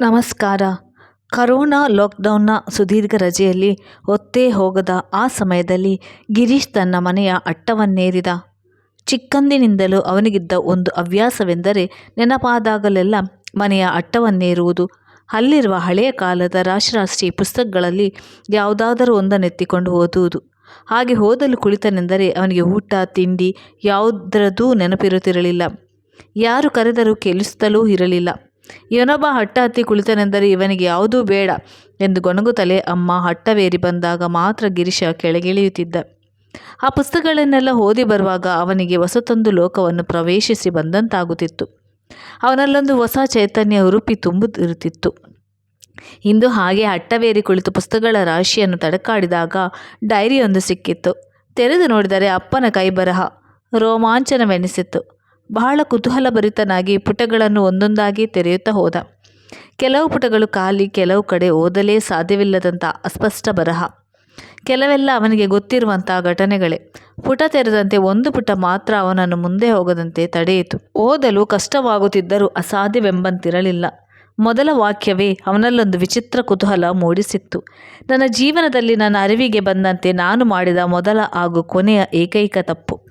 ನಮಸ್ಕಾರ. ಕರೋನಾ ಲಾಕ್ಡೌನ್ನ ಸುದೀರ್ಘ ರಜೆಯಲ್ಲಿ ಒತ್ತೇ ಹೋಗದ ಆ ಸಮಯದಲ್ಲಿ ಗಿರೀಶ್ ತನ್ನ ಮನೆಯ ಅಟ್ಟವನ್ನೇರಿದ. ಚಿಕ್ಕಂದಿನಿಂದಲೂ ಅವನಿಗಿದ್ದ ಒಂದು ಹವ್ಯಾಸವೆಂದರೆ ನೆನಪಾದಾಗಲೆಲ್ಲ ಮನೆಯ ಅಟ್ಟವನ್ನೇರುವುದು. ಅಲ್ಲಿರುವ ಹಳೆಯ ಕಾಲದ ರಾಶಿರಾಶಿ ಪುಸ್ತಕಗಳಲ್ಲಿ ಯಾವುದಾದರೂ ಒಂದನ್ನೆತ್ತಿಕೊಂಡು ಓದುವುದು. ಹಾಗೆ ಓದಲು ಕುಳಿತನೆಂದರೆ ಅವನಿಗೆ ಊಟ, ತಿಂಡಿ ಯಾವುದರದೂ ನೆನಪಿರುತ್ತಿರಲಿಲ್ಲ. ಯಾರು ಕರೆದರೂ ಕೇಳಿಸುತ್ತಲೂ ಇರಲಿಲ್ಲ. ಇವನೊಬ್ಬ ಹಟ್ಟ ಹತ್ತಿ ಕುಳಿತನೆಂದರೆ ಇವನಿಗೆ ಯಾವುದೂ ಬೇಡ ಎಂದು ಗೊಣಗುತ್ತಲೇ ಅಮ್ಮ ಹಟ್ಟವೇರಿ ಬಂದಾಗ ಮಾತ್ರ ಗಿರೀಶ ಕೆಳಗಿಳಿಯುತ್ತಿದ್ದ. ಆ ಪುಸ್ತಕಗಳನ್ನೆಲ್ಲ ಓದಿ ಬರುವಾಗ ಅವನಿಗೆ ಹೊಸತೊಂದು ಲೋಕವನ್ನು ಪ್ರವೇಶಿಸಿ ಬಂದಂತಾಗುತ್ತಿತ್ತು. ಅವನಲ್ಲೊಂದು ಹೊಸ ಚೈತನ್ಯ ಉರುಪಿ ತುಂಬುತ್ತಿರುತ್ತಿತ್ತು. ಇಂದು ಹಾಗೆ ಹಟ್ಟವೇರಿ ಕುಳಿತು ಪುಸ್ತಕಗಳ ರಾಶಿಯನ್ನು ತಡಕಾಡಿದಾಗ ಡೈರಿಯೊಂದು ಸಿಕ್ಕಿತ್ತು. ತೆರೆದು ನೋಡಿದರೆ ಅಪ್ಪನ ಕೈಬರಹ ರೋಮಾಂಚನವೆನಿಸಿತ್ತು. ಬಹಳ ಕುತೂಹಲಭರಿತನಾಗಿ ಪುಟಗಳನ್ನು ಒಂದೊಂದಾಗಿ ತೆರೆಯುತ್ತಾ ಹೋದ. ಕೆಲವು ಪುಟಗಳು ಖಾಲಿ, ಕೆಲವು ಕಡೆ ಓದಲೇ ಸಾಧ್ಯವಿಲ್ಲದಂಥ ಅಸ್ಪಷ್ಟ ಬರಹ. ಕೆಲವೆಲ್ಲ ಅವನಿಗೆ ಗೊತ್ತಿರುವಂಥ ಘಟನೆಗಳೇ. ಪುಟ ತೆರೆದಂತೆ ಒಂದು ಪುಟ ಮಾತ್ರ ಅವನನ್ನು ಮುಂದೆ ಹೋಗದಂತೆ ತಡೆಯಿತು. ಓದಲು ಕಷ್ಟವಾಗುತ್ತಿದ್ದರೂ ಅಸಾಧ್ಯವೆಂಬಂತಿರಲಿಲ್ಲ. ಮೊದಲ ವಾಕ್ಯವೇ ಅವನಲ್ಲೊಂದು ವಿಚಿತ್ರ ಕುತೂಹಲ ಮೂಡಿಸಿತ್ತು. ನನ್ನ ಜೀವನದಲ್ಲಿ ನನ್ನ ಅರಿವಿಗೆ ಬಂದಂತೆ ನಾನು ಮಾಡಿದ ಮೊದಲ ಹಾಗೂ ಕೊನೆಯ ಏಕೈಕ ತಪ್ಪು.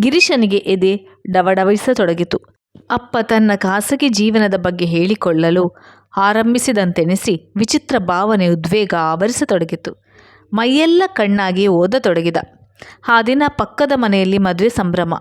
ಗಿರೀಶನಿಗೆ ಎದೆ ಡವಡವಿಸತೊಡಗಿತು ಅಪ್ಪ ತನ್ನ ಖಾಸಗಿ ಜೀವನದ ಬಗ್ಗೆ ಹೇಳಿಕೊಳ್ಳಲು ಆರಂಭಿಸಿದಂತೆನಿಸಿ ವಿಚಿತ್ರ ಭಾವನೆ ಉದ್ವೇಗ ಆವರಿಸತೊಡಗಿತು. ಮೈಯೆಲ್ಲ ಕಣ್ಣಾಗಿ ಓದತೊಡಗಿದ. ಆ ದಿನ ಪಕ್ಕದ ಮನೆಯಲ್ಲಿ ಮದುವೆ ಸಂಭ್ರಮ.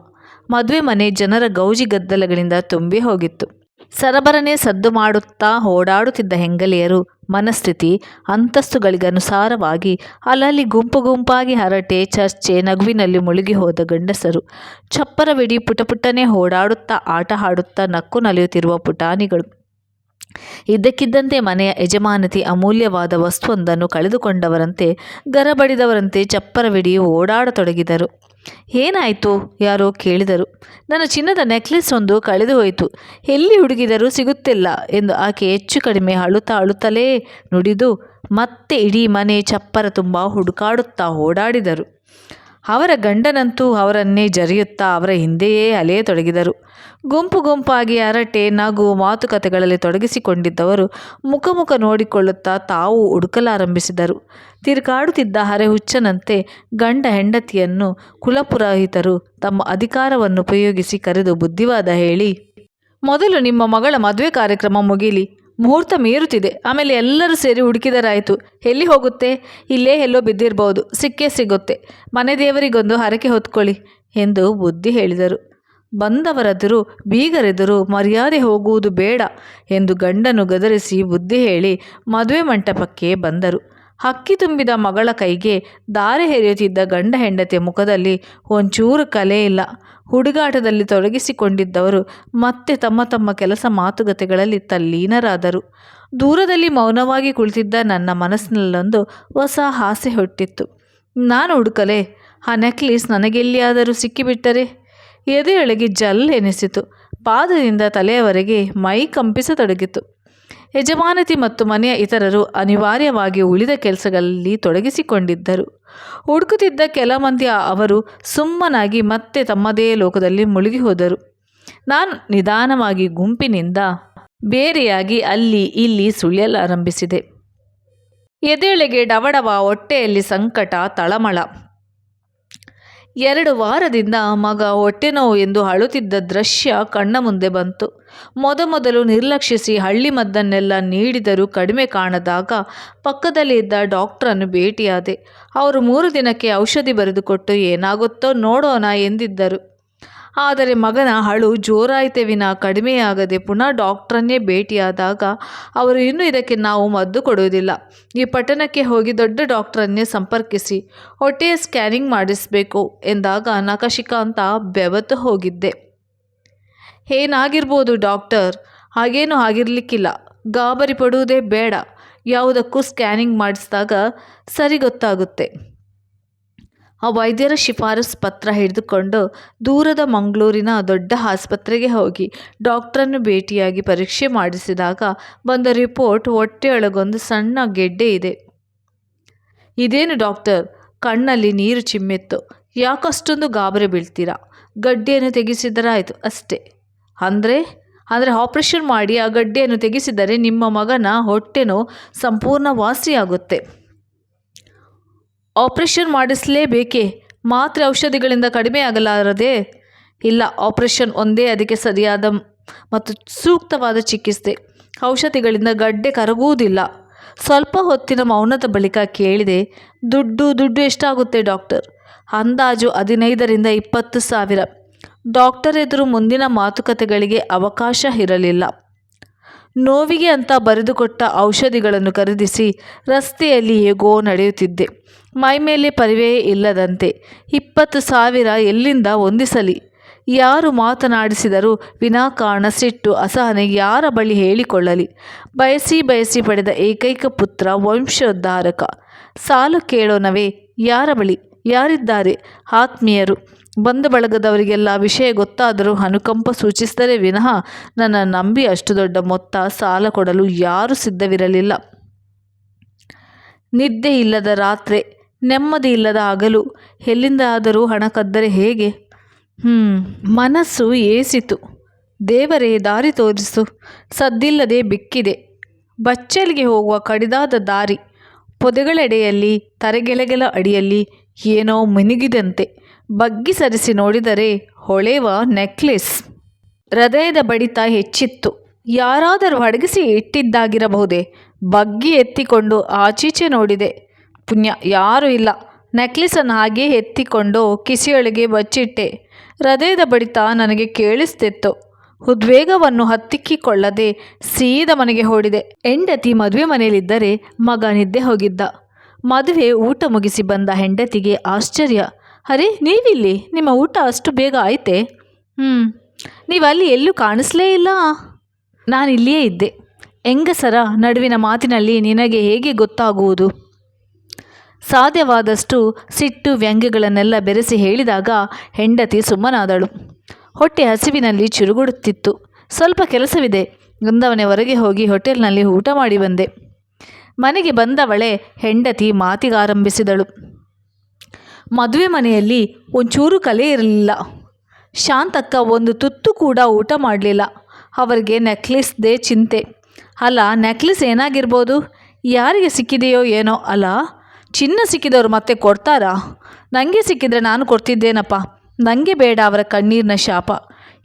ಮದುವೆ ಮನೆ ಜನರ ಗೌಜಿ ಗದ್ದಲಗಳಿಂದ ತುಂಬಿ ಹೋಗಿತ್ತು. ಸರಬರನೆ ಸದ್ದು ಮಾಡುತ್ತಾ ಓಡಾಡುತ್ತಿದ್ದ ಹೆಂಗಲಿಯರು ಮನಸ್ಥಿತಿ ಅಂತಸ್ತುಗಳಿಗನುಸಾರವಾಗಿ ಅಲ್ಲಲ್ಲಿ ಗುಂಪು ಗುಂಪಾಗಿ ಹರಟೆ ಚರ್ಚೆ ನಗುವಿನಲ್ಲಿ ಮುಳುಗಿ ಹೋದ ಗಂಡಸರು. ಚಪ್ಪರವಿಡಿ ಪುಟಪುಟ್ಟನೆ ಓಡಾಡುತ್ತಾ ಆಟ ಆಡುತ್ತಾ ನಕ್ಕು ನಲಿಯುತ್ತಿರುವ ಪುಟಾಣಿಗಳು. ಇದ್ದಕ್ಕಿದ್ದಂತೆ ಮನೆಯ ಯಜಮಾನತಿ ಅಮೂಲ್ಯವಾದ ವಸ್ತುವೊಂದನ್ನು ಕಳೆದುಕೊಂಡವರಂತೆ, ಗರಬಡಿದವರಂತೆ ಚಪ್ಪರವಿಡಿ ಓಡಾಡತೊಡಗಿದರು. ಏನಾಯಿತು? ಯಾರೋ ಕೇಳಿದರು. ನನ್ನ ಚಿನ್ನದ ನೆಕ್ಲೆಸ್ ಒಂದು ಕಳೆದು ಹೋಯಿತು ಎಲ್ಲಿ ಹುಡುಗಿದರೂ ಸಿಗುತ್ತಿಲ್ಲ ಎಂದು ಆಕೆ ಹೆಚ್ಚು ಕಡಿಮೆ ಅಳುತ್ತಾ ಅಳುತ್ತಲೇ ನುಡಿದು ಮತ್ತೆ ಇಡೀ ಮನೆ ಚಪ್ಪರ ತುಂಬ ಹುಡುಕಾಡುತ್ತಾ ಓಡಾಡಿದರು. ಅವರ ಗಂಡನಂತೂ ಅವರನ್ನೇ ಜರಿಯುತ್ತಾ ಅವರ ಹಿಂದೆಯೇ ಅಲೆಯ ತೊಡಗಿದರು. ಗುಂಪು ಗುಂಪಾಗಿ ಅರಟೆ, ನಗು, ಮಾತುಕತೆಗಳಲ್ಲಿ ತೊಡಗಿಸಿಕೊಂಡಿದ್ದವರು ಮುಖಮುಖ ಮುಖ ನೋಡಿಕೊಳ್ಳುತ್ತಾ ತಾವು ಹುಡುಕಲಾರಂಭಿಸಿದರು. ತಿರುಗಾಡುತ್ತಿದ್ದ ಹುಚ್ಚನಂತೆ ಗಂಡ ಹೆಂಡತಿಯನ್ನು ಕುಲಪುರೋಹಿತರು ತಮ್ಮ ಅಧಿಕಾರವನ್ನು ಉಪಯೋಗಿಸಿ ಕರೆದು ಬುದ್ಧಿವಾದ ಹೇಳಿ, ಮೊದಲು ನಿಮ್ಮ ಮಗಳ ಮದುವೆ ಕಾರ್ಯಕ್ರಮ ಮುಗೀಲಿ. ಮುಹೂರ್ತ ಮೀರುತ್ತಿದೆ. ಆಮೇಲೆ ಎಲ್ಲರೂ ಸೇರಿ ಹುಡುಕಿದರಾಯಿತು. ಎಲ್ಲಿ ಹೋಗುತ್ತೆ? ಇಲ್ಲೇ ಎಲ್ಲೋ ಬಿದ್ದಿರಬಹುದು ಸಿಕ್ಕೇ ಸಿಗುತ್ತೆ. ಮನೆ ದೇವರಿಗೊಂದು ಹರಕೆ ಹೊತ್ಕೊಳ್ಳಿ ಎಂದು ಬುದ್ಧಿ ಹೇಳಿದರು. ಬಂದವರೆದುರು ಬೀಗರೆದುರು ಮರ್ಯಾದೆ ಹೋಗುವುದು ಬೇಡ ಎಂದು ಗಂಡನು ಗದರಿಸಿ ಬುದ್ಧಿ ಹೇಳಿ ಮದುವೆ ಮಂಟಪಕ್ಕೆ ಬಂದರು. ಹಕ್ಕಿ ತುಂಬಿದ ಮಗಳ ಕೈಗೆ ದಾರೆ ಹೆರೆಯುತ್ತಿದ್ದ ಗಂಡ ಹೆಂಡತಿಯ ಮುಖದಲ್ಲಿ ಒಂಚೂರು ಕಲೆ ಇಲ್ಲ. ಹುಡುಗಾಟದಲ್ಲಿ ತೊಡಗಿಸಿಕೊಂಡಿದ್ದವರು ಮತ್ತೆ ತಮ್ಮ ತಮ್ಮ ಕೆಲಸ ಮಾತುಕತೆಗಳಲ್ಲಿ ತಲ್ಲೀನರಾದರು. ದೂರದಲ್ಲಿ ಮೌನವಾಗಿ ಕುಳಿತಿದ್ದ ನನ್ನ ಮನಸ್ಸಿನಲ್ಲೊಂದು ಹೊಸ ಆಸೆ ಹುಟ್ಟಿತ್ತು. ನಾನು ಹುಡುಕಲೆ ಆ ನೆಕ್ಲೇಸ್ ನನಗೆಲ್ಲಿಯಾದರೂ ಸಿಕ್ಕಿಬಿಟ್ಟರೆ? ಎದೆಯೊಳಗೆ ಜಲ್ ಎನಿಸಿತು. ಪಾದದಿಂದ ತಲೆಯವರೆಗೆ ಮೈ ಕಂಪಿಸತೊಡಗಿತು. ಯಜಮಾನತಿ ಮತ್ತು ಮನೆಯ ಇತರರು ಅನಿವಾರ್ಯವಾಗಿ ಉಳಿದ ಕೆಲಸಗಳಲ್ಲಿ ತೊಡಗಿಸಿಕೊಂಡಿದ್ದರು. ಹುಡುಕುತ್ತಿದ್ದ ಕೆಲ ಮಂದಿ ಅವರು ಸುಮ್ಮನಾಗಿ ಮತ್ತೆ ತಮ್ಮದೇ ಲೋಕದಲ್ಲಿ ಮುಳುಗಿ ಹೋದರು. ನಾನು ನಿಧಾನವಾಗಿ ಗುಂಪಿನಿಂದ ಬೇರೆಯಾಗಿ ಅಲ್ಲಿ ಇಲ್ಲಿ ಸುಳಿಯಲಾರಂಭಿಸಿದೆ ಎದೆಯೊಳಗೆ ಡವಡವ ಹೊಟ್ಟೆಯಲ್ಲಿ ಸಂಕಟ, ತಳಮಳ. ಎರಡು ವಾರದಿಂದ ಮಗ ಹೊಟ್ಟೆ ನೋವು ಎಂದು ಅಳುತ್ತಿದ್ದ ದೃಶ್ಯ ಕಣ್ಣ ಮುಂದೆ ಬಂತು. ಮೊದಮೊದಲು ನಿರ್ಲಕ್ಷಿಸಿ ಹಳ್ಳಿ ಮದ್ದನ್ನೆಲ್ಲ ನೀಡಿದರೂ ಕಡಿಮೆ ಕಾಣದಾಗ ಪಕ್ಕದಲ್ಲಿ ಇದ್ದ ಡಾಕ್ಟ್ರನ್ನು ಭೇಟಿಯಾದೆ. ಅವರು ಮೂರು ದಿನಕ್ಕೆ ಔಷಧಿ ಬರೆದುಕೊಟ್ಟು ಏನಾಗುತ್ತೋ ನೋಡೋಣ ಎಂದಿದ್ದರು. ಆದರೆ ಮಗನ ಅಳು ಜೋರಾಯಿತೆ ವಿನ ಕಡಿಮೆಯಾಗದೆ ಪುನಃ ಡಾಕ್ಟ್ರನ್ನೇ ಭೇಟಿಯಾದಾಗ ಅವರು ಇನ್ನೂ ಇದಕ್ಕೆ ನಾವು ಮದ್ದು ಕೊಡುವುದಿಲ್ಲ. ಈ ಪಟ್ಟಣಕ್ಕೆ ಹೋಗಿ ದೊಡ್ಡ ಡಾಕ್ಟ್ರನ್ನೇ ಸಂಪರ್ಕಿಸಿ. ಹೊಟ್ಟೆಯ ಸ್ಕ್ಯಾನಿಂಗ್ ಮಾಡಿಸಬೇಕು ಎಂದಾಗ ನಕಶಿಕಾಂತ ಬೆವತ್ತು ಹೋಗಿದ್ದೆ. ಏನಾಗಿರ್ಬೋದು ಡಾಕ್ಟರ್? ಹಾಗೇನು ಆಗಿರಲಿಕ್ಕಿಲ್ಲ. ಗಾಬರಿ ಪಡುವುದೇ ಬೇಡ. ಯಾವುದಕ್ಕೂ ಸ್ಕ್ಯಾನಿಂಗ್ ಮಾಡಿಸಿದಾಗ ಸರಿ ಗೊತ್ತಾಗುತ್ತೆ. ಆ ವೈದ್ಯರ ಶಿಫಾರಸು ಪತ್ರ ಹಿಡಿದುಕೊಂಡು ದೂರದ ಮಂಗಳೂರಿನ ದೊಡ್ಡ ಆಸ್ಪತ್ರೆಗೆ ಹೋಗಿ ಡಾಕ್ಟ್ರನ್ನು ಭೇಟಿಯಾಗಿ ಪರೀಕ್ಷೆ ಮಾಡಿಸಿದಾಗ ಬಂದ ರಿಪೋರ್ಟ್ ಹೊಟ್ಟೆಯೊಳಗೊಂದು ಸಣ್ಣ ಗೆಡ್ಡೆ ಇದೆ. ಇದೇನು ಡಾಕ್ಟರ್? ಕಣ್ಣಲ್ಲಿ ನೀರು ಚಿಮ್ಮಿತ್ತು. ಯಾಕಷ್ಟೊಂದು ಗಾಬರಿ ಬೀಳ್ತೀರಾ? ಗಡ್ಡೆಯನ್ನು ತೆಗೆಸಿದರಾಯಿತು ಅಷ್ಟೇ. ಅಂದರೆ? ಅಂದರೆ ಆಪರೇಷನ್ ಮಾಡಿ ಆ ಗಡ್ಡೆಯನ್ನು ತೆಗೆಸಿದರೆ ನಿಮ್ಮ ಮಗನ ಹೊಟ್ಟೆನೋ ಸಂಪೂರ್ಣ ವಾಸಿಯಾಗುತ್ತೆ ಆಪರೇಷನ್ ಮಾಡಿಸಲೇಬೇಕೇ? ಮಾತ್ರೆ ಔಷಧಿಗಳಿಂದ ಕಡಿಮೆ ಆಗಲಾರದೆ? ಇಲ್ಲ, ಆಪರೇಷನ್ ಒಂದೇ ಅದಕ್ಕೆ ಸರಿಯಾದ ಮತ್ತು ಸೂಕ್ತವಾದ ಚಿಕಿತ್ಸೆ. ಔಷಧಿಗಳಿಂದ ಗಡ್ಡೆ ಕರಗುವುದಿಲ್ಲ. ಸ್ವಲ್ಪ ಹೊತ್ತಿನ ಮೌನದ ಬಳಿಕ ಕೇಳಿದೆ, ದುಡ್ಡು ದುಡ್ಡು ಎಷ್ಟಾಗುತ್ತೆ ಡಾಕ್ಟರ್? ಅಂದಾಜು ಹದಿನೈದರಿಂದ ಇಪ್ಪತ್ತು ಸಾವಿರ. ಡಾಕ್ಟರ್ ಎದುರು ಮುಂದಿನ ಮಾತುಕತೆಗಳಿಗೆ ಅವಕಾಶ ಇರಲಿಲ್ಲ. ನೋವಿಗೆ ಅಂತ ಬರೆದುಕೊಟ್ಟ ಔಷಧಿಗಳನ್ನು ಖರೀದಿಸಿ ರಸ್ತೆಯಲ್ಲಿ ಹೇಗೋ ನಡೆಯುತ್ತಿದ್ದೆ. ಮೈಮೇಲೆ ಪರಿವೆಯೇ ಇಲ್ಲದಂತೆ ಇಪ್ಪತ್ತು ಸಾವಿರ ಎಲ್ಲಿಂದ ಹೊಂದಿಸಲಿ? ಯಾರು ಮಾತನಾಡಿಸಿದರೂ ವಿನಾಕಾರಣ ಸಿಟ್ಟು ಅಸಹನೆ ಯಾರ ಬಳಿ ಹೇಳಿಕೊಳ್ಳಲಿ? ಬಯಸಿ ಬಯಸಿ ಪಡೆದ ಏಕೈಕ ಪುತ್ರ ವಂಶೋದ್ಧಾರಕ. ಸಾಲು ಕೇಳೋಣವೇ ಯಾರ ಬಳಿ? ಯಾರಿದ್ದಾರೆ? ಆತ್ಮೀಯರು, ಬಂಧು ಬಳಗದವರಿಗೆಲ್ಲ ವಿಷಯ ಗೊತ್ತಾದರೂ ಅನುಕಂಪ ಸೂಚಿಸಿದರೆ ವಿನಃ ನನ್ನ ನಂಬಿ ಅಷ್ಟು ದೊಡ್ಡ ಮೊತ್ತ ಸಾಲ ಕೊಡಲು ಯಾರೂ ಸಿದ್ಧವಿರಲಿಲ್ಲ. ನಿದ್ದೆ ಇಲ್ಲದ ರಾತ್ರಿ ನೆಮ್ಮದಿ ಇಲ್ಲದ ಹಗಲು. ಎಲ್ಲಿಂದಾದರೂ ಹಣ ಕದ್ದರೆ ಹೇಗೆ? ಹ್ಞೂ ಮನಸ್ಸು ಏಸಿತು. ದೇವರೇ, ದಾರಿ ತೋರಿಸು. ಸದ್ದಿಲ್ಲದೆ ಬಿಕ್ಕಿದೆ. ಬಚ್ಚಲಿಗೆ ಹೋಗುವ ಕಡಿದಾದ ದಾರಿ. ಪೊದೆಗಳೆಡೆಯಲ್ಲಿ ತರೆಗೆಳೆಗಳ ಅಡಿಯಲ್ಲಿ ಏನೋ ಮಿನುಗಿದಂತೆ ಬಗ್ಗಿ ಸರಿಸಿ ನೋಡಿದರೆ ಹೊಳೆವ ನೆಕ್ಲೆಸ್. ಹೃದಯದ ಬಡಿತ ಹೆಚ್ಚಿತ್ತು. ಯಾರಾದರೂ ಅಡಗಿಸಿ ಇಟ್ಟಿದ್ದಾಗಿರಬಹುದೇ? ಬಗ್ಗಿ ಎತ್ತಿಕೊಂಡು ಆಚೀಚೆ ನೋಡಿದೆ. ಪುಣ್ಯ ಯಾರೂ ಇಲ್ಲ. ನೆಕ್ಲೆಸನ್ನು ಹಾಗೆ ಎತ್ತಿಕೊಂಡು ಕಿಸಿಯೊಳಗೆ ಬಚ್ಚಿಟ್ಟೆ. ಹೃದಯದ ಬಡಿತ ನನಗೆ ಕೇಳಿಸ್ತಿತ್ತು. ಉದ್ವೇಗವನ್ನು ಹತ್ತಿಕ್ಕಿಕೊಳ್ಳದೆ ಸೀದ ಮನೆಗೆ ಹೋಡಿದೆ ಹೆಂಡತಿ ಮದುವೆ ಮನೆಯಲ್ಲಿದ್ದರೆ ಮಗ ನಿದ್ದೆ ಹೋಗಿದ್ದ. ಮದುವೆ ಊಟ ಮುಗಿಸಿ ಬಂದ ಹೆಂಡತಿಗೆ ಆಶ್ಚರ್ಯ. ಅರೆ, ನೀವಿಲ್ಲಿ? ನಿಮ್ಮ ಊಟ ಅಷ್ಟು ಬೇಗ ಆಯ್ತೆ? ಹ್ಞೂ ನೀವಲ್ಲಿ ಎಲ್ಲೂ ಕಾಣಿಸ್ಲೇ ಇಲ್ಲ. ನಾನಿಲ್ಲಿಯೇ ಇದ್ದೆ. ಹೆಂಗಸರ ನಡುವಿನ ಮಾತಿನಲ್ಲಿ ನಿನಗೆ ಹೇಗೆ ಗೊತ್ತಾಗುವುದು? ಸಾಧ್ಯವಾದಷ್ಟು ಸಿಟ್ಟು ವ್ಯಂಗ್ಯಗಳನ್ನೆಲ್ಲ ಬೆರೆಸಿ ಹೇಳಿದಾಗ ಹೆಂಡತಿ ಸುಮ್ಮನಾದಳು. ಹೊಟ್ಟೆ ಹಸಿವಿನಲ್ಲಿ ಚುರುಗುಡುತ್ತಿತ್ತು ಸ್ವಲ್ಪ ಕೆಲಸವಿದೆ. ಗಂಧವನೆವರೆಗೆ ಹೊರಗೆ ಹೋಗಿ ಹೋಟೆಲ್ನಲ್ಲಿ ಊಟ ಮಾಡಿ ಬಂದೆ. ಮನೆಗೆ ಬಂದವಳೆ ಹೆಂಡತಿ ಮಾತಿಗಾರಂಭಿಸಿದಳು ಮದುವೆ ಮನೆಯಲ್ಲಿ ಒಂಚೂರು ಕಲೆ ಇರಲಿಲ್ಲ. ಶಾಂತಕ್ಕ ಒಂದು ತುತ್ತು ಕೂಡ ಊಟ ಮಾಡಲಿಲ್ಲ. ಅವರಿಗೆ ನೆಕ್ಲೆಸ್ದೇ ಚಿಂತೆ. ಅಲ್ಲ, ನೆಕ್ಲೆಸ್ ಏನಾಗಿರ್ಬೋದು? ಯಾರಿಗೆ ಸಿಕ್ಕಿದೆಯೋ ಏನೋ, ಅಲ್ಲ? ಚಿನ್ನ ಸಿಕ್ಕಿದವರು ಮತ್ತೆ ಕೊಡ್ತಾರಾ? ನನಗೆ ಸಿಕ್ಕಿದ್ರೆ ನಾನು ಕೊಡ್ತಿದ್ದೇನಪ್ಪ. ನನಗೆ ಬೇಡ ಅವರ ಕಣ್ಣೀರಿನ ಶಾಪ.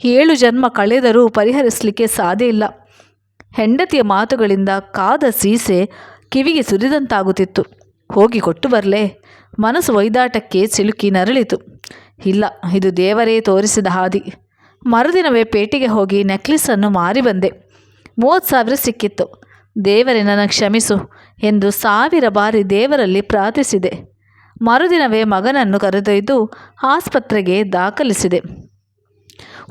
ಏಳು ಜನ್ಮ ಕಳೆದರೂ ಪರಿಹರಿಸಲಿಕ್ಕೆ ಸಾಧ್ಯ ಇಲ್ಲ. ಹೆಂಡತಿಯ ಮಾತುಗಳಿಂದ ಕಾದ ಸೀಸೆ ಕಿವಿಗೆ ಸುರಿದಂತಾಗುತ್ತಿತ್ತು. ಹೋಗಿ ಕೊಟ್ಟು ಬರಲೇ. ಮನಸ್ಸು ಒಯ್ದಾಟಕ್ಕೆ ಸಿಲುಕಿ ನರಳಿತು. ಇಲ್ಲ, ಇದು ದೇವರೇ ತೋರಿಸಿದ ಹಾದಿ. ಮರುದಿನವೇ ಪೇಟೆಗೆ ಹೋಗಿ ನೆಕ್ಲೆಸ್ಸನ್ನು ಮಾರಿ ಬಂದೆ. ಮೂವತ್ತು ಸಾವಿರ ಸಿಕ್ಕಿತ್ತು. ದೇವರೇ, ನನ್ನ ಕ್ಷಮಿಸು ಎಂದು ಸಾವಿರ ಬಾರಿ ದೇವರಲ್ಲಿ ಪ್ರಾರ್ಥಿಸಿದೆ. ಮರುದಿನವೇ ಮಗನನ್ನು ಕರೆದೊಯ್ದು ಆಸ್ಪತ್ರೆಗೆ ದಾಖಲಿಸಿದೆ.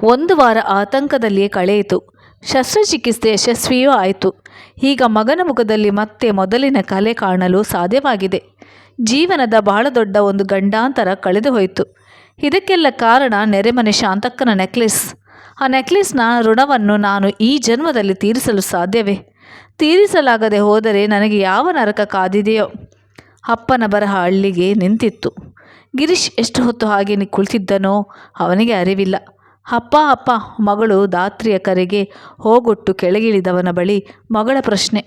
ಒಂದು ವಾರ ಆತಂಕದಲ್ಲಿಯೇ ಕಳೆಯಿತು. ಶಸ್ತ್ರಚಿಕಿತ್ಸೆ ಯಶಸ್ವಿಯೂ ಆಯಿತು. ಈಗ ಮಗನ ಮುಖದಲ್ಲಿ ಮತ್ತೆ ಮೊದಲಿನ ಕಲೆ ಕಾಣಲು ಸಾಧ್ಯವಾಗಿದೆ. ಜೀವನದ ಬಹಳ ದೊಡ್ಡ ಒಂದು ಗಂಡಾಂತರ ಕಳೆದು ಹೋಯಿತು ಇದಕ್ಕೆಲ್ಲ ಕಾರಣ ನೆರೆಮನೆ ಶಾಂತಕ್ಕನ ನೆಕ್ಲೆಸ್. ಆ ನೆಕ್ಲೆಸ್ನ ಋಣವನ್ನು ನಾನು ಈ ಜನ್ಮದಲ್ಲಿ ತೀರಿಸಲು ಸಾಧ್ಯವೇ? ತೀರಿಸಲಾಗದೆ ಹೋದರೆ ನನಗೆ ಯಾವ ನರಕ ಕಾದಿದೆಯೋ? ಅಪ್ಪನ ಬರಹ ಹಳ್ಳಿಗೆ ನಿಂತಿತ್ತು. ಗಿರೀಶ್ ಎಷ್ಟು ಹೊತ್ತು ಹಾಗೆ ಕುಳಿತಿದ್ದನೋ ಅವನಿಗೆ ಅರಿವಿಲ್ಲ. ಅಪ್ಪ ಅಪ್ಪ, ಮಗಳು ದಾತ್ರಿಯ ಕರೆಗೆ ಹೋಗೊಟ್ಟು ಕೆಳಗಿಳಿದವನ ಬಳಿ ಮಗಳ ಪ್ರಶ್ನೆ.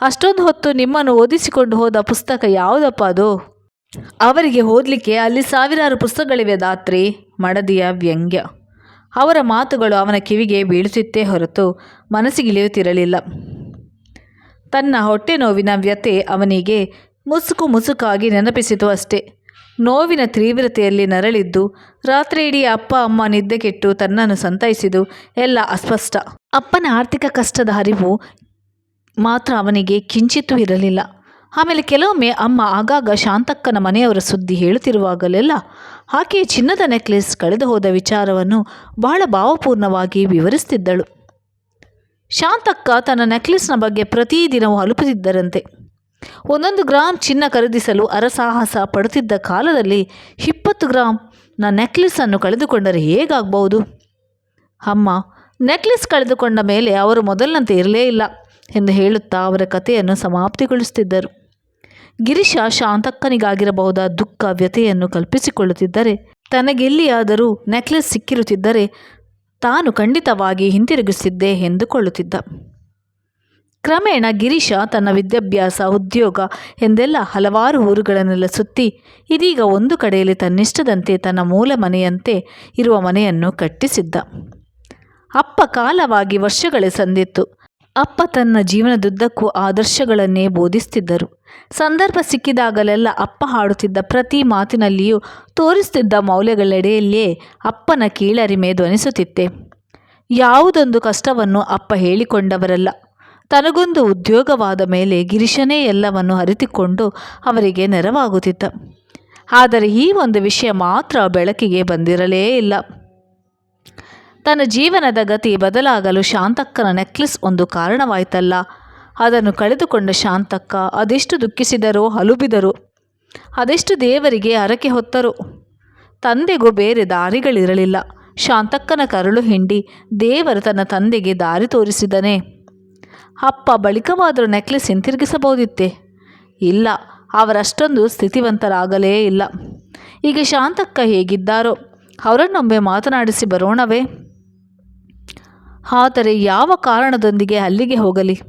ಅಷ್ಟೊಂದು ಹೊತ್ತು ನಿಮ್ಮನ್ನು ಓದಿಸಿಕೊಂಡು ಹೋದ ಪುಸ್ತಕ ಯಾವುದಪ್ಪ ಅದು? ಅವರಿಗೆ ಓದಲಿಕ್ಕೆ ಅಲ್ಲಿ ಸಾವಿರಾರು ಪುಸ್ತಕಗಳಿವೆ ದಾತ್ರಿ ಮಡದಿಯ ವ್ಯಂಗ್ಯ. ಅವರ ಮಾತುಗಳು ಅವನ ಕಿವಿಗೆ ಬೀಳುತ್ತಿತ್ತೇ ಹೊರತು ಮನಸ್ಸಿಗಿಳಿಯುತ್ತಿರಲಿಲ್ಲ ತನ್ನ ಹೊಟ್ಟೆ ನೋವಿನ ವ್ಯಥೆ ಅವನಿಗೆ ಮುಸುಕು ಮುಸುಕಾಗಿ ನೆನಪಿಸಿತು ಅಷ್ಟೇ. ನೋವಿನ ತೀವ್ರತೆಯಲ್ಲಿ ನರಳಿದ್ದು ರಾತ್ರಿ ಇಡೀ ಅಪ್ಪ ಅಮ್ಮ ನಿದ್ದೆ ಕೆಟ್ಟು ತನ್ನನ್ನು ಸಂತೈಸಿದು ಎಲ್ಲ ಅಸ್ಪಷ್ಟ. ಅಪ್ಪನ ಆರ್ಥಿಕ ಕಷ್ಟದ ಅರಿವು ಮಾತ್ರ ಅವನಿಗೆ ಕಿಂಚಿತ್ತೂ ಇರಲಿಲ್ಲ. ಆಮೇಲೆ ಕೆಲವೊಮ್ಮೆ ಅಮ್ಮ ಆಗಾಗ ಶಾಂತಕ್ಕನ ಮನೆಯವರ ಸುದ್ದಿ ಹೇಳುತ್ತಿರುವಾಗಲೆಲ್ಲ ಆಕೆಯ ಚಿನ್ನದ ನೆಕ್ಲೆಸ್ ಕಳೆದು ಹೋದ ವಿಚಾರವನ್ನು ಬಹಳ ಭಾವಪೂರ್ಣವಾಗಿ ವಿವರಿಸುತ್ತಿದ್ದಳು ಶಾಂತಕ್ಕ ತನ್ನ ನೆಕ್ಲೆಸ್ನ ಬಗ್ಗೆ ಪ್ರತಿದಿನವೂ ಅಲುಪುತ್ತಿದ್ದರಂತೆ ಒಂದೊಂದು ಗ್ರಾಮ್ ಚಿನ್ನ ಖರೀದಿಸಲು ಅರಸಾಹಸ ಪಡುತ್ತಿದ್ದ ಕಾಲದಲ್ಲಿ ಇಪ್ಪತ್ತು ಗ್ರಾಮ್ನ ನೆಕ್ಲೆಸ್ಸನ್ನು ಕಳೆದುಕೊಂಡರೆ ಹೇಗಾಗಬಹುದು? ಅಮ್ಮ, ನೆಕ್ಲೆಸ್ ಕಳೆದುಕೊಂಡ ಮೇಲೆ ಅವರು ಮೊದಲಿನಂತೆ ಇರಲೇ ಇಲ್ಲ ಎಂದು ಹೇಳುತ್ತಾ ಅವರ ಕಥೆಯನ್ನು ಸಮಾಪ್ತಿಗೊಳಿಸುತ್ತಿದ್ದರು. ಗಿರೀಶ ಶಾಂತಕ್ಕನಿಗಾಗಿರಬಹುದಾದ ದುಃಖ ವ್ಯತೆಯನ್ನು ಕಲ್ಪಿಸಿಕೊಳ್ಳುತ್ತಿದ್ದರೆ, ತನಗೆಲ್ಲಿಯಾದರೂ ನೆಕ್ಲೆಸ್ ಸಿಕ್ಕಿರುತ್ತಿದ್ದರೆ ತಾನು ಖಂಡಿತವಾಗಿ ಹಿಂತಿರುಗಿಸಿದ್ದೆ ಎಂದುಕೊಳ್ಳುತ್ತಿದ್ದ. ಕ್ರಮೇಣ ಗಿರೀಶ ತನ್ನ ವಿದ್ಯಾಭ್ಯಾಸ, ಉದ್ಯೋಗ ಎಂದೆಲ್ಲ ಹಲವಾರು ಊರುಗಳನ್ನೆಲ್ಲ ಸುತ್ತಿ ಇದೀಗ ಒಂದು ಕಡೆಯಲ್ಲಿ ತನ್ನಿಷ್ಟದಂತೆ ತನ್ನ ಮೂಲ ಮನೆಯಂತೆ ಇರುವ ಮನೆಯನ್ನು ಕಟ್ಟಿಸಿದ್ದ. ಅಪ್ಪ ಕಾಲವಾಗಿ ವರ್ಷಗಳೇ ಸಂದಿತ್ತು. ಅಪ್ಪ ತನ್ನ ಜೀವನದುದ್ದಕ್ಕೂ ಆದರ್ಶಗಳನ್ನೇ ಬೋಧಿಸ್ತಿದ್ದರು. ಸಂದರ್ಭ ಸಿಕ್ಕಿದಾಗಲೆಲ್ಲ ಅಪ್ಪ ಹಾಡುತ್ತಿದ್ದ ಪ್ರತಿ ಮಾತಿನಲ್ಲಿಯೂ ತೋರಿಸುತ್ತಿದ್ದ ಮೌಲ್ಯಗಳೆಡೆಯಲ್ಲಿಯೇ ಅಪ್ಪನ ಕೀಳರಿಮೆ ಧ್ವನಿಸುತ್ತಿತ್ತೆ. ಯಾವುದೊಂದು ಕಷ್ಟವನ್ನು ಅಪ್ಪ ಹೇಳಿಕೊಂಡವರಲ್ಲ. ತನಗೊಂದು ಉದ್ಯೋಗವಾದ ಮೇಲೆ ಗಿರಿಶನೇ ಎಲ್ಲವನ್ನು ಅರಿತುಕೊಂಡು ಅವರಿಗೆ ನೆರವಾಗುತ್ತಿದ್ದ ಆದರೆ ಈ ಒಂದು ವಿಷಯ ಮಾತ್ರ ಬೆಳಕಿಗೆ ಬಂದಿರಲೇ ಇಲ್ಲ. ತನ್ನ ಜೀವನದ ಗತಿ ಬದಲಾಗಲು ಶಾಂತಕ್ಕನ ನೆಕ್ಲೆಸ್ ಒಂದು ಕಾರಣವಾಯ್ತಲ್ಲ. ಅದನ್ನು ಕಳೆದುಕೊಂಡ ಶಾಂತಕ್ಕ ಅದೆಷ್ಟು ದುಃಖಿಸಿದರೋ ಹಲುಬಿದರು ಅದೆಷ್ಟು ದೇವರಿಗೆ ಹರಕೆ ಹೊತ್ತರು. ತಂದೆಗೂ ಬೇರೆ ದಾರಿಗಳಿರಲಿಲ್ಲ. ಶಾಂತಕ್ಕನ ಕರುಳು ಹಿಂಡಿ ದೇವರು ತನ್ನ ತಂದೆಗೆ ದಾರಿ ತೋರಿಸಿದನೇ. ಅಪ್ಪ ಬಳಿಕವಾದರೂ ನೆಕ್ಲೆಸ್ ಹಿಂತಿರುಗಿಸಬಹುದಿತ್ತೆ? ಇಲ್ಲ, ಅವರಷ್ಟೊಂದು ಸ್ಥಿತಿವಂತರಾಗಲೇ ಇಲ್ಲ. ಈಗ ಶಾಂತಕ್ಕ ಹೇಗಿದ್ದಾರೋ? ಅವರನ್ನೊಮ್ಮೆ ಮಾತನಾಡಿಸಿ ಬರೋಣವೇ? ಆದರೆ ಯಾವ ಕಾರಣದೊಂದಿಗೆ ಅಲ್ಲಿಗೆ ಹೋಗಲಿ?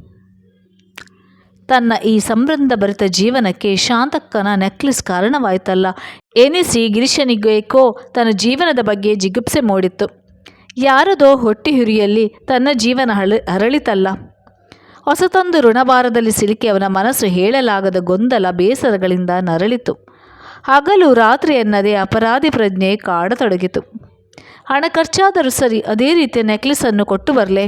ತನ್ನ ಈ ಸಂಬಂಧಭರಿತ ಜೀವನಕ್ಕೆ ಶಾಂತಕ್ಕನ ನೆಕ್ಲೆಸ್ ಕಾರಣವಾಯಿತಲ್ಲ. ಎನಿಸಿ ಗಿರೀಶನಿಗೇಕೋ ತನ್ನ ಜೀವನದ ಬಗ್ಗೆ ಜಿಗುಪ್ಸೆ ಮೂಡಿತ್ತು. ಯಾರದೋ ಹೊಟ್ಟಿ ಹುರಿಯಲ್ಲಿ ತನ್ನ ಜೀವನ ಹಳ, ಹರಳಿತಲ್ಲ. ಹೊಸತೊಂದು ಋಣಭಾರದಲ್ಲಿ ಸಿಲುಕಿ ಅವನ ಮನಸ್ಸು ಹೇಳಲಾಗದ ಗೊಂದಲ ಬೇಸರಗಳಿಂದ ನರಳಿತು. ಹಗಲು ರಾತ್ರಿ ಎನ್ನದೇ ಅಪರಾಧಿ ಪ್ರಜ್ಞೆ ಕಾಡತೊಡಗಿತು. ಹಣ ಖರ್ಚಾದರೂ ಸರಿ ಅದೇ ರೀತಿಯ ನೆಕ್ಲೆಸನ್ನು ಕೊಟ್ಟು ಬರಲೇ.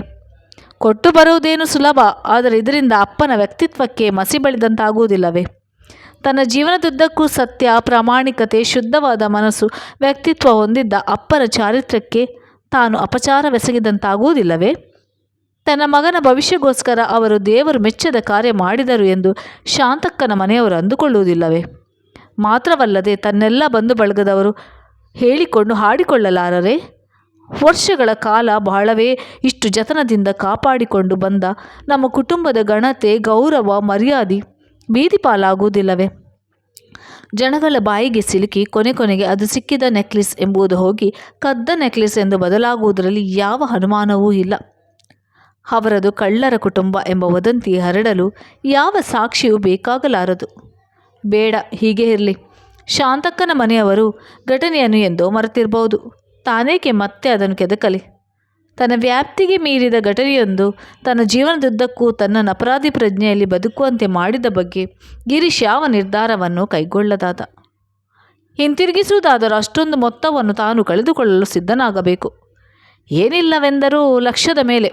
ಕೊಟ್ಟು ಬರುವುದೇನು ಸುಲಭ, ಆದರೆ ಇದರಿಂದ ಅಪ್ಪನ ವ್ಯಕ್ತಿತ್ವಕ್ಕೆ ಮಸಿ ಬಳಿದಂತಾಗುವುದಿಲ್ಲವೇ? ತನ್ನ ಜೀವನದುದ್ದಕ್ಕೂ ಸತ್ಯ, ಪ್ರಾಮಾಣಿಕತೆ, ಶುದ್ಧವಾದ ಮನಸ್ಸು, ವ್ಯಕ್ತಿತ್ವ ಹೊಂದಿದ್ದ ಅಪ್ಪನ ಚಾರಿತ್ರ್ಯಕ್ಕೆ ತಾನು ಅಪಚಾರವೆಸಗಿದಂತಾಗುವುದಿಲ್ಲವೇ? ತನ್ನ ಮಗನ ಭವಿಷ್ಯಗೋಸ್ಕರ ಅವರು ದೇವರು ಮೆಚ್ಚದ ಕಾರ್ಯ ಮಾಡಿದರು ಎಂದು ಶಾಂತಕ್ಕನ ಮನೆಯವರು ಅಂದುಕೊಳ್ಳುವುದಿಲ್ಲವೇ? ಮಾತ್ರವಲ್ಲದೆ ತನ್ನೆಲ್ಲ ಬಂಧು ಬಳಗದವರು ಹೇಳಿಕೊಂಡು ಹಾಡಿಕೊಳ್ಳಲಾರರೆ? ವರ್ಷಗಳ ಕಾಲ ಬಹಳವೇ ಇಷ್ಟು ಜತನದಿಂದ ಕಾಪಾಡಿಕೊಂಡು ಬಂದ ನಮ್ಮ ಕುಟುಂಬದ ಗಣತೆ ಗೌರವ, ಮರ್ಯಾದೆ ಬೀದಿ ಪಾಲಾಗುವುದಿಲ್ಲವೇ. ಜನಗಳ ಬಾಯಿಗೆ ಸಿಲುಕಿ ಕೊನೆ ಕೊನೆಗೆ ಅದು ಸಿಕ್ಕಿದ ನೆಕ್ಲೆಸ್ ಎಂಬುದು ಹೋಗಿ ಕದ್ದ ನೆಕ್ಲೆಸ್ ಎಂದು ಬದಲಾಗುವುದರಲ್ಲಿ ಯಾವ ಅನುಮಾನವೂ ಇಲ್ಲ. ಅವರದು ಕಳ್ಳರ ಕುಟುಂಬ ಎಂಬ ವದಂತಿ ಹರಡಲು ಯಾವ ಸಾಕ್ಷಿಯೂ ಬೇಕಾಗಲಾರದು. ಬೇಡ, ಹೀಗೆ ಇರಲಿ. ಶಾಂತಕ್ಕನ ಮನೆಯವರು ಘಟನೆಯನ್ನು ಎಂದೋ ಮರೆತಿರಬಹುದು ತಾನೇಕೆ ಮತ್ತೆ ಅದನ್ನು ಕೆದಕಲಿ? ತನ್ನ ವ್ಯಾಪ್ತಿಗೆ ಮೀರಿದ ಘಟನೆಯೊಂದು ತನ್ನ ಜೀವನದುದ್ದಕ್ಕೂ ತನ್ನನ್ನು ಅಪರಾಧಿ ಪ್ರಜ್ಞೆಯಲ್ಲಿ ಬದುಕುವಂತೆ ಮಾಡಿದ ಬಗ್ಗೆ ಗಿರೀಶ್ ಯಾವ ನಿರ್ಧಾರವನ್ನು ಕೈಗೊಳ್ಳದಾದ. ಹಿಂತಿರುಗಿಸುವುದಾದರೂ ಅಷ್ಟೊಂದು ಮೊತ್ತವನ್ನು ತಾನು ಕಳೆದುಕೊಳ್ಳಲು ಸಿದ್ಧನಾಗಬೇಕು. ಏನಿಲ್ಲವೆಂದರೂ ಲಕ್ಷ್ಯದ ಮೇಲೆ.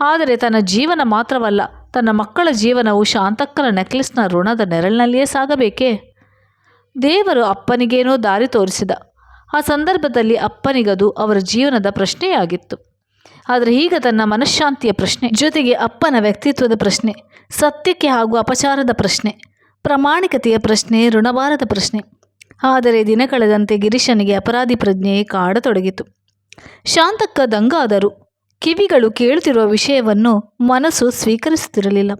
ಆದರೆ ತನ್ನ ಜೀವನ ಮಾತ್ರವಲ್ಲ, ತನ್ನ ಮಕ್ಕಳ ಜೀವನವು ಶಾಂತಕ್ಕನ ನೆಕ್ಲೆಸ್ನ ಋಣದ ನೆರಳಿನಲ್ಲಿಯೇ ಸಾಗಬೇಕೇ? ದೇವರು ಅಪ್ಪನಿಗೇನೋ ದಾರಿ ತೋರಿಸಿದ. ಆ ಸಂದರ್ಭದಲ್ಲಿ ಅಪ್ಪನಿಗದು ಅವರ ಜೀವನದ ಪ್ರಶ್ನೆಯಾಗಿತ್ತು. ಆದರೆ ಈಗ ತನ್ನ ಮನಃಶಾಂತಿಯ ಪ್ರಶ್ನೆ, ಜೊತೆಗೆ ಅಪ್ಪನ ವ್ಯಕ್ತಿತ್ವದ ಪ್ರಶ್ನೆ, ಸತ್ಯಕ್ಕೆ ಹಾಗೂ ಅಪಚಾರದ ಪ್ರಶ್ನೆ, ಪ್ರಾಮಾಣಿಕತೆಯ ಪ್ರಶ್ನೆ, ಋಣಭಾರದ ಪ್ರಶ್ನೆ. ಆದರೆ ದಿನ ಕಳೆದಂತೆ ಗಿರೀಶನಿಗೆ ಅಪರಾಧಿ ಪ್ರಜ್ಞೆ ಕಾಡತೊಡಗಿತು. ಶಾಂತಕ್ಕ ದಂಗಾದರು ಕಿವಿಗಳು ಕೇಳುತ್ತಿರುವ ವಿಷಯವನ್ನು ಮನಸ್ಸು ಸ್ವೀಕರಿಸುತ್ತಿರಲಿಲ್ಲ.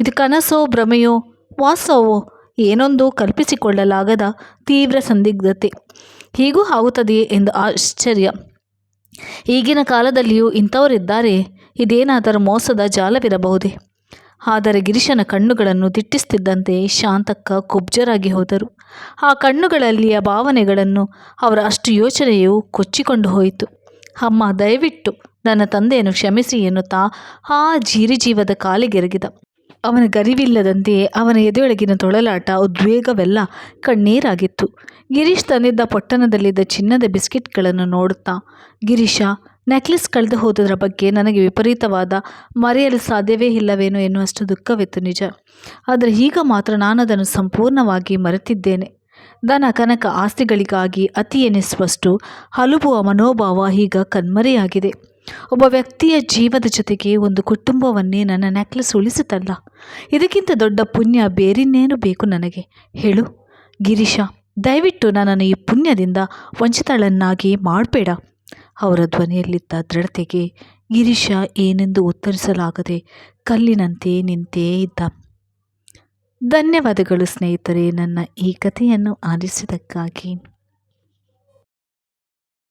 ಇದು ಕನಸೋ ಭ್ರಮೆಯೋ ವಾಸ್ತವವೋ ಏನೊಂದು ಕಲ್ಪಿಸಿಕೊಳ್ಳಲಾಗದ ತೀವ್ರ ಸಂದಿಗ್ಧತೆ. ಹೀಗೂ ಆಗುತ್ತದೆಯೇ ಎಂದು ಆಶ್ಚರ್ಯ. ಈಗಿನ ಕಾಲದಲ್ಲಿಯೂ ಇಂಥವರಿದ್ದಾರೆ, ಇದೇನಾದರೂ ಮೋಸದ ಜಾಲವಿರಬಹುದೇ? ಆದರೆ ಗಿರೀಶನ ಕಣ್ಣುಗಳನ್ನು ದಿಟ್ಟಿಸ್ತಿದ್ದಂತೆ ಶಾಂತಕ್ಕ ಕುಬ್ಜರಾಗಿ ಹೋದರು. ಆ ಕಣ್ಣುಗಳಲ್ಲಿಯ ಭಾವನೆಗಳನ್ನು ಅವರ ಅಷ್ಟು ಯೋಚನೆಯು ಕೊಚ್ಚಿಕೊಂಡು ಹೋಯಿತು. ಅಮ್ಮ, ದಯವಿಟ್ಟು ನನ್ನ ತಂದೆಯನ್ನು ಕ್ಷಮಿಸಿ ಎನ್ನುತ್ತಾ ಆ ಜೀರಿಜೀವದ ಕಾಲಿಗೆರಗಿದ. ಅವನ ಗರಿವಿಲ್ಲದಂತೆಯೇ ಅವನ ಎದೆಯೊಳಗಿನ ತೊಳಲಾಟ ಉದ್ವೇಗವೆಲ್ಲ ಕಣ್ಣೀರಾಗಿತ್ತು. ಗಿರೀಶ್ ತಂದಿದ್ದ ಪೊಟ್ಟಣದಲ್ಲಿದ್ದ ಚಿನ್ನದ ಬಿಸ್ಕೆಟ್ಗಳನ್ನು ನೋಡುತ್ತಾ, ಗಿರೀಶ, ನೆಕ್ಲೆಸ್ ಕಳೆದು ಹೋದದರ ಬಗ್ಗೆ ನನಗೆ ವಿಪರೀತವಾದ ಮರೆಯಲು ಸಾಧ್ಯವೇ ಇಲ್ಲವೇನೋ ಎನ್ನುವಷ್ಟು ದುಃಖವಿತ್ತು ನಿಜ. ಆದರೆ ಈಗ ಮಾತ್ರ ನಾನು ಅದನ್ನು ಸಂಪೂರ್ಣವಾಗಿ ಮರೆತಿದ್ದೇನೆ. ದನ ಕನಕ, ಆಸ್ತಿಗಳಿಗಾಗಿ ಅತಿ ಎನಿಸುವಷ್ಟು ಹಲುಬುವ ಮನೋಭಾವ ಈಗ ಕಣ್ಮರೆಯಾಗಿದೆ. ಒಬ್ಬ ವ್ಯಕ್ತಿಯ ಜೀವದ ಜೊತೆಗೆ ಒಂದು ಕುಟುಂಬವನ್ನೇ ನನ್ನ ನೆಕ್ಲೆಸ್ ಉಳಿಸುತ್ತಲ್ಲ? ಇದಕ್ಕಿಂತ ದೊಡ್ಡ ಪುಣ್ಯ ಬೇರಿನ್ನೇನು ಬೇಕು ನನಗೆ? ಹೇಳು. ಗಿರೀಶ, ದಯವಿಟ್ಟು ನನ್ನನ್ನು ಈ ಪುಣ್ಯದಿಂದ ವಂಚಿತಳನ್ನಾಗಿ ಮಾಡಬೇಡ. ಅವರ ಧ್ವನಿಯಲ್ಲಿದ್ದ ದೃಢತೆಗೆ ಗಿರೀಶ ಏನೆಂದು ಉತ್ತರಿಸಲಾಗದೆ ಕಲ್ಲಿನಂತೆ ನಿಂತೇ ಇದ್ದ. ಧನ್ಯವಾದಗಳು ಸ್ನೇಹಿತರೆ, ನನ್ನ ಈ ಕಥೆಯನ್ನು ಆಲಿಸಿದ್ದಕ್ಕಾಗಿ.